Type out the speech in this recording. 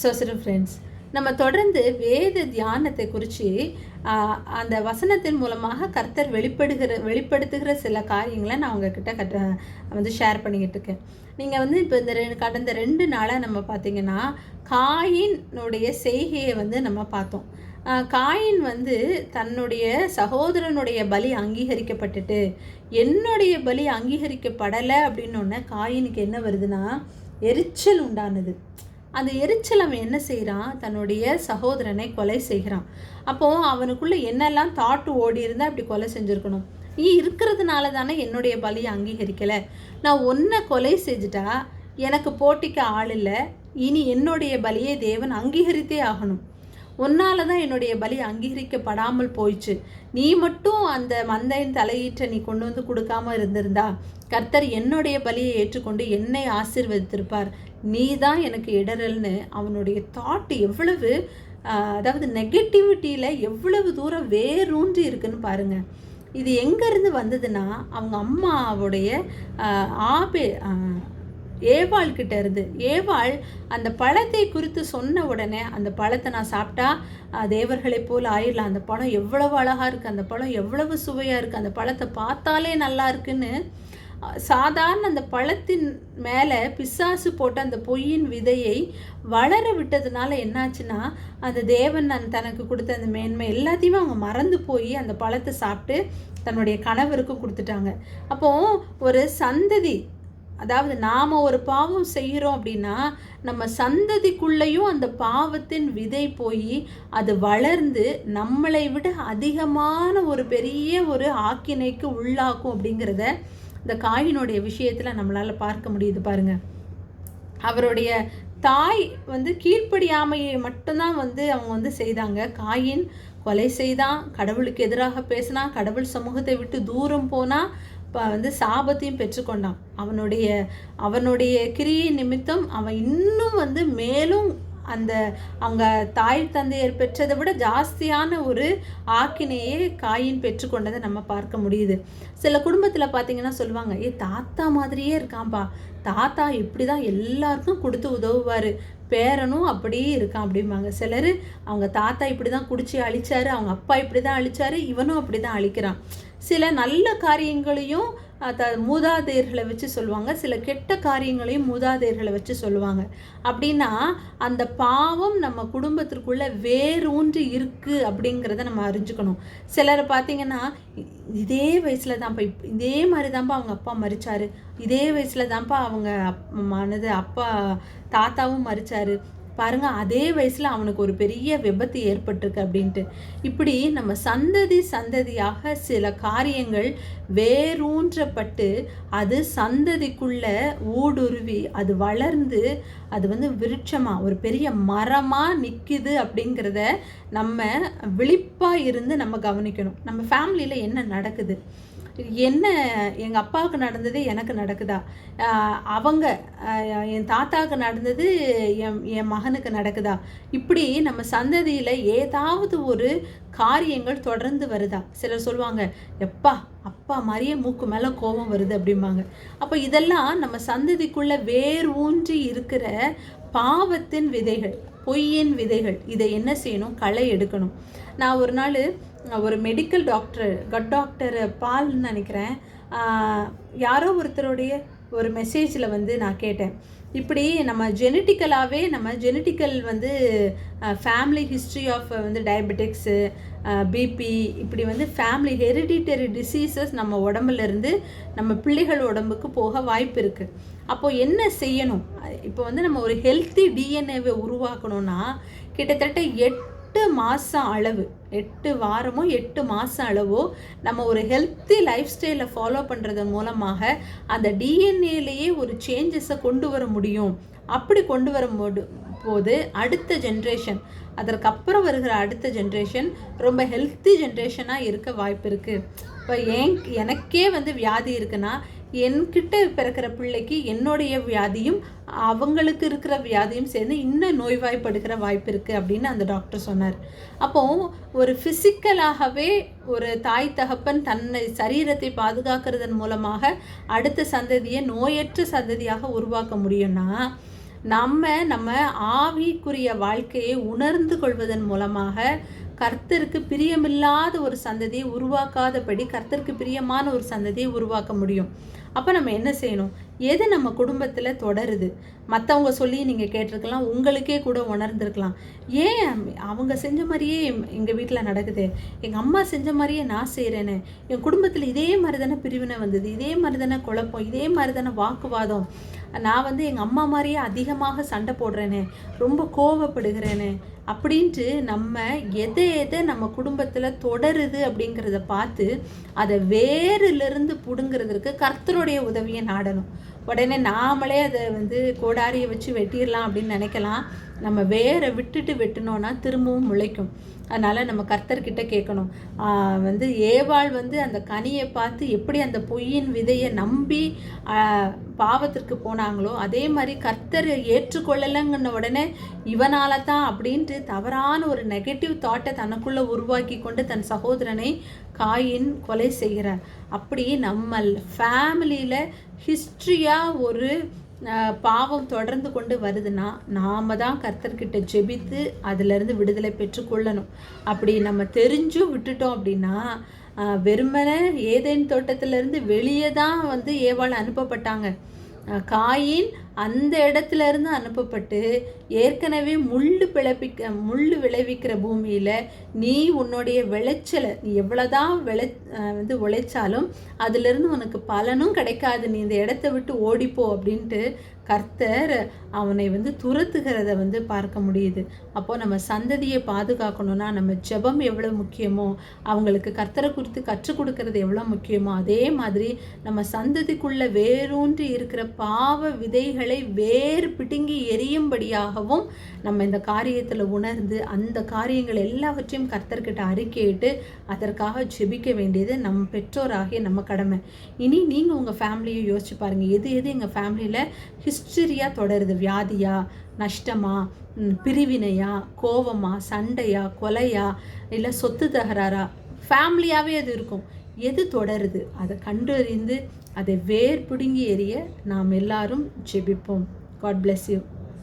சோசரம் friends நம்ம தொடர்ந்து வேத தியானத்தை குறித்து அந்த வசனத்தின் மூலமாக கர்த்தர் வெளிப்படுகிற வெளிப்படுத்துகிற சில காரியங்களை நான் உங்ககிட்ட கட்ட வந்து ஷேர் பண்ணிக்கிட்டு இருக்கேன். நீங்கள் வந்து இப்போ இந்த ரெண்டு கடந்த ரெண்டு நாளாக நம்ம பார்த்தீங்கன்னா காயினுடைய செய்கையை வந்து நம்ம பார்த்தோம். காயின் வந்து தன்னுடைய சகோதரனுடைய பலி அங்கீகரிக்கப்பட்டுட்டு என்னுடைய பலி அங்கீகரிக்கப்படலை அப்படின்னு ஒன்று காயினுக்கு என்ன வருதுன்னா எரிச்சல் உண்டானது. அந்த எரிச்சல் அவன் என்ன செய்கிறான் தன்னுடைய சகோதரனை கொலை செய்கிறான். அப்போது அவனுக்குள்ளே என்னெல்லாம் தாட்டு ஓடி இருந்தால் அப்படி கொலை செஞ்சுருக்கணும்? நீ இருக்கிறதுனால தானே என்னுடைய பலியை அங்கீகரிக்கலை. நான் ஒன்றை கொலை செஞ்சுட்டா எனக்கு போட்டிக்கு ஆள் இல்லை. இனி என்னுடைய பலியை தேவன் அங்கீகரித்தே ஆகணும். உன்னால தான் என்னுடைய பலி அங்கீகரிக்கப்படாமல் போயிடுச்சு நீ மட்டும் அந்த மந்தையின் தலையீற்றை நீ கொண்டு வந்து கொடுக்காம இருந்திருந்தா கர்த்தர் என்னுடைய பலியை ஏற்றுக்கொண்டு என்னை ஆசீர்வதித்திருப்பார். நீ தான் எனக்கு இடரல்னு அவனுடைய தாட் எவ்வளவு அதாவது நெகட்டிவிட்டியில் எவ்வளவு தூரம் வேரூன்றி இருக்குன்னு பாருங்கள் இது எங்கேருந்து வந்ததுன்னா அவங்க அம்மாவுடைய ஆபே ஏவாள் கிட்ட இருந்து ஏவாள் அந்த பழத்தை குறித்து சொன்ன உடனே அந்த பழத்தை நான் சாப்பிட்டா தேவர்களைப் போல் ஆயிடலாம் அந்த பழம் எவ்வளவு அழகாக இருக்குது அந்த பழம் எவ்வளவு சுவையாக இருக்குது அந்த பழத்தை பார்த்தாலே நல்லா இருக்குன்னு சாதாரண அந்த பழத்தின் மேலே பிசாசு போட்ட அந்த பொய்யின் விதையை வளர விட்டதுனால என்னாச்சுன்னா அந்த தேவன் அந்த தனக்கு கொடுத்த அந்த மேன்மை எல்லாத்தையுமே அவங்க மறந்து போய் அந்த பழத்தை சாப்பிட்டு தன்னுடைய கணவருக்கும் கொடுத்துட்டாங்க. அப்போது ஒரு சந்ததி அதாவது நாம் ஒரு பாவம் செய்கிறோம் அப்படின்னா நம்ம சந்ததிக்குள்ளேயும் அந்த பாவத்தின் விதை போய் அது வளர்ந்து நம்மளை விட அதிகமான ஒரு பெரிய ஒரு ஆக்கினைக்கு உள்ளாக்கும் அப்படிங்கிறத இந்த காயினுடைய விஷயத்தில் நம்மளால் பார்க்க முடியுது பாருங்கள் அவருடைய தாய் வந்து கீழ்ப்படியாமையை மட்டும்தான் வந்து அவங்க வந்து செய்தாங்க. காயின் கொலை செய்தான் கடவுளுக்கு எதிராக பேசினா கடவுள் சமூகத்தை விட்டு தூரம் போனால் வந்து சாபத்தையும் பெற்றுக்கொண்டான். அவனுடைய அவனுடைய கிரியை நிமித்தம் அவன் இன்னும் வந்து மேலும் அந்த அவங்க தாய் தந்தையர் பெற்றதை விட ஜாஸ்தியான ஒரு ஆக்கினையே காயின் பெற்றுக்கொண்டதை நம்ம பார்க்க முடியுது. சில குடும்பத்தில் பார்த்தீங்கன்னா சொல்லுவாங்க ஏ தாத்தா மாதிரியே இருக்கான்பா தாத்தா இப்படி தான் எல்லாருக்கும் கொடுத்து உதவுவார். பேரனும் அப்படியே இருக்கான் அப்படிம்பாங்க. சிலர் அவங்க தாத்தா இப்படி தான் குடிச்சு அழிச்சாரு அவங்க அப்பா இப்படி தான் அழிச்சாரு இவனும் அப்படி தான் அழிக்கிறான். சில நல்ல காரியங்களையும் மூதாதையர்களை வச்சு சொல்லுவாங்க. சில கெட்ட காரியங்களையும் மூதாதையர்களை வச்சு சொல்லுவாங்க. அப்படின்னா அந்த பாவம் நம்ம குடும்பத்திற்குள்ளே வேரூன்றி இருக்குது அப்படிங்கிறத நம்ம அறிஞ்சுக்கணும். சிலரை பார்த்தீங்கன்னா இதே வயசில் தான்ப்பா இப் இதே மாதிரி தான்ப்பா அவங்க அப்பா மறிச்சாரு இதே வயசில் தான்ப்பா அவங்க அப் மனது அப்பா தாத்தாவும் மறிச்சார் பாருங்கள் அதே வயசில் அவனுக்கு ஒரு பெரிய விபத்து ஏற்பட்டிருக்கு அப்படின்ட்டு. இப்படி நம்ம சந்ததி சந்ததியாக சில காரியங்கள் வேரூன்றப்பட்டு அது சந்ததிக்குள்ளே ஊடுருவி அது வளர்ந்து அது வந்து விருட்சமாக ஒரு பெரிய மரமாக நிற்கிது அப்படிங்கிறத நம்ம விழிப்பாக இருந்து நம்ம கவனிக்கணும். நம்ம ஃபேமிலியில் என்ன நடக்குது? என்ன எங்கள் அப்பாவுக்கு நடந்தது எனக்கு நடக்குதா? அவங்க என் தாத்தாவுக்கு நடந்தது என் என் மகனுக்கு நடக்குதா? இப்படி நம்ம சந்ததியில் ஏதாவது ஒரு காரியங்கள் தொடர்ந்து வருதா? சிலர் சொல்லுவாங்க எப்பா அப்பா மாதிரியே மூக்கு மேலே கோபம் வருது அப்படிம்பாங்க. அப்போ இதெல்லாம் நம்ம சந்ததிக்குள்ளே வேர் ஊன்றி இருக்கிற பாவத்தின் விதைகள் பொய்யின் விதைகள் இதை என்ன செய்யணும்? களை எடுக்கணும். நான் ஒரு நாள் ஒரு மெடிக்கல் டாக்டர் கட் டாக்டர் பால்னு நினைக்கிறேன். யாரோ ஒருத்தருடைய ஒரு மெசேஜில் வந்து நான் கேட்டேன். இப்படி நம்ம ஜெனட்டிக்கலாகவே நம்ம ஜெனட்டிக்கல் வந்து ஃபேமிலி ஹிஸ்ட்ரி ஆஃப் வந்து டயபெட்டிக்ஸு பிபி இப்படி வந்து ஃபேமிலி ஹெரிடிட்டரி டிசீசஸ் நம்ம உடம்புலேருந்து நம்ம பிள்ளைகள் உடம்புக்கு போக வாய்ப்பு இருக்குது அப்போது என்ன செய்யணும்? இப்போ வந்து நம்ம ஒரு ஹெல்த்தி டிஎன்ஏவை உருவாக்கணும்னா கிட்டத்தட்ட எட்டு மாதம் அளவு எட்டு வாரமோ எட்டு மாதம் அளவோ நம்ம ஒரு ஹெல்த்தி லைஃப் ஸ்டைலை ஃபாலோ பண்ணுறதன் மூலமாக அந்த டிஎன்ஏலேயே ஒரு சேஞ்சஸை கொண்டு வர முடியும். அப்படி கொண்டு வர போது அடுத்த ஜென்ரேஷன் அதற்கப்புறம் வருகிற அடுத்த ஜென்ரேஷன் ரொம்ப ஹெல்த்தி ஜென்ரேஷனாக இருக்க வாய்ப்பு இருக்குது இப்போ ஏன் எனக்கே வந்து வியாதி இருக்குன்னா என்கிட்ட பிறக்கிற பிள்ளைக்கு என்னுடைய வியாதியும் அவங்களுக்கு இருக்கிற வியாதியும் சேர்ந்து இன்னும் நோய்வாய்ப்படுகிற வாய்ப்பு இருக்குது அப்படின்னு அந்த டாக்டர் சொன்னார். அப்போ ஒரு ஃபிசிக்கலாகவே ஒரு தாய் தகப்பன் தன்னை சரீரத்தை பாதுகாக்கிறதன் மூலமாக அடுத்த சந்ததியை நோயற்ற சந்ததியாக உருவாக்க முடியும்னா நம்ம நம்ம ஆவிக்குரிய வாழ்க்கையை உணர்ந்து கொள்வதன் மூலமாக கர்த்தருக்கு பிரியமில்லாத ஒரு சந்ததியை உருவாக்காதபடி கர்த்தருக்கு பிரியமான ஒரு சந்ததியை உருவாக்க முடியும். அப்போ நம்ம என்ன செய்யணும்? எது நம்ம குடும்பத்தில் தொடருது? மற்றவங்க சொல்லி நீங்கள் கேட்டிருக்கலாம் உங்களுக்கே கூட உணர்ந்திருக்கலாம். ஏன் அவங்க செஞ்ச மாதிரியே எங்கள் வீட்டில் நடக்குது? எங்கள் அம்மா செஞ்ச மாதிரியே நான் செய்கிறேனே என் குடும்பத்தில் இதே மாதிரி தானே பிரிவினை வந்தது. இதே மாதிரி தானே குழப்பம். இதே மாதிரி தானே வாக்குவாதம். நான் வந்து எங்கள் அம்மா மாதிரியே அதிகமாக சண்டை போடுறேனே ரொம்ப கோவப்படுகிறேனே அப்படின்ட்டு நம்ம எதை எதை நம்ம குடும்பத்தில் தொடருது அப்படிங்கிறத பார்த்து அதை வேறிலிருந்து பிடுங்கிறதுக்கு கர்த்தருடைய உதவியை நாடணும். உடனே நாமளே அதை வந்து கோடாரியை வச்சு வெட்டிடலாம் அப்படின்னு நினைக்கலாம். நம்ம வேரை விட்டுட்டு வெட்டினோன்னா திரும்பவும் முளைக்கும். அதனால் நம்ம கர்த்தர்கிட்ட கேட்கணும். வந்து ஏவாள் வந்து அந்த கனியை பார்த்து எப்படி அந்த பொய்யின் விதையை நம்பி பாவத்திற்கு போனாங்களோ அதே மாதிரி கர்த்தர் ஏற்றுக்கொள்ளலைங்கன்ன உடனே இவனால தான் அப்படின்ட்டு தவறான ஒரு நெகட்டிவ் தாட்டை தனக்குள்ளே உருவாக்கி கொண்டு தன் சகோதரனை காயின் கொலை செய்கிறார். அப்படி நம்ம ஃபேமிலியில் ஹிஸ்ட்ரியாக ஒரு பாவம் தொடர்ந்து கொண்டு வருதுன்னா நாம் தான் கர்த்தர்கிட்ட ஜெபித்து அதிலிருந்து விடுதலை பெற்றுக்கொள்ளணும் அப்படி நம்ம தெரிஞ்சும் விட்டுட்டோம் அப்படின்னா வெறுமனே ஏதேன் தோட்டத்திலேருந்து வெளியே தான் வந்து ஏவாள் அனுப்பப்பட்டாங்க. காயின் அந்த இடத்துல இருந்து அனுப்பப்பட்டு ஏற்கனவே முள்ளு பிழப்பிக்க முள்ளு விளைவிக்கிற பூமியில் நீ உன்னுடைய விளைச்சலை நீ எவ்வளோதான் விளை வந்து உழைச்சாலும் அதுலேருந்து உனக்கு பலனும் கிடைக்காது. நீ இந்த இடத்த விட்டு ஓடிப்போ அப்படின்ட்டு கர்த்தர் அவனை வந்து துரத்துகிறத வந்து பார்க்க முடியுது. அப்போது நம்ம சந்ததியை பாதுகாக்கணும்னா நம்ம ஜெபம் எவ்வளோ முக்கியமோ அவங்களுக்கு கர்த்தரை குறித்து கற்றுக் கொடுக்கறது எவ்வளோ முக்கியமோ அதே மாதிரி நம்ம சந்ததிக்குள்ள வேரூன்றி இருக்கிற பாவ விதைகள் வேர் பிடுங்கி எரியும்படியாகவும் நம்ம இந்த காரியத்தில் உணர்ந்து அந்த காரியங்கள் எல்லாவற்றையும் கர்த்தர்கிட்ட அறிக்கையிட்டு அதற்காக ஜெபிக்க வேண்டியது நம் பெற்றோராகிய நம்ம கடமை. இனி நீங்கள் உங்கள் ஃபேமிலியை யோசிச்சு பாருங்கள் எது எது எங்கள் ஃபேமிலியில் ஹிஸ்டரியாக தொடருது? வியாதியா நஷ்டமா பிரிவினையா கோவமா சண்டையா கொலையா இல்லை சொத்து தகராறா? ஃபேமிலியாகவே அது இருக்கும். எது தொடருது? அதை கண்டறிந்து அதை வேர் பிடுங்கி எறிய நாம் எல்லாரும் ஜெபிப்போம். God bless you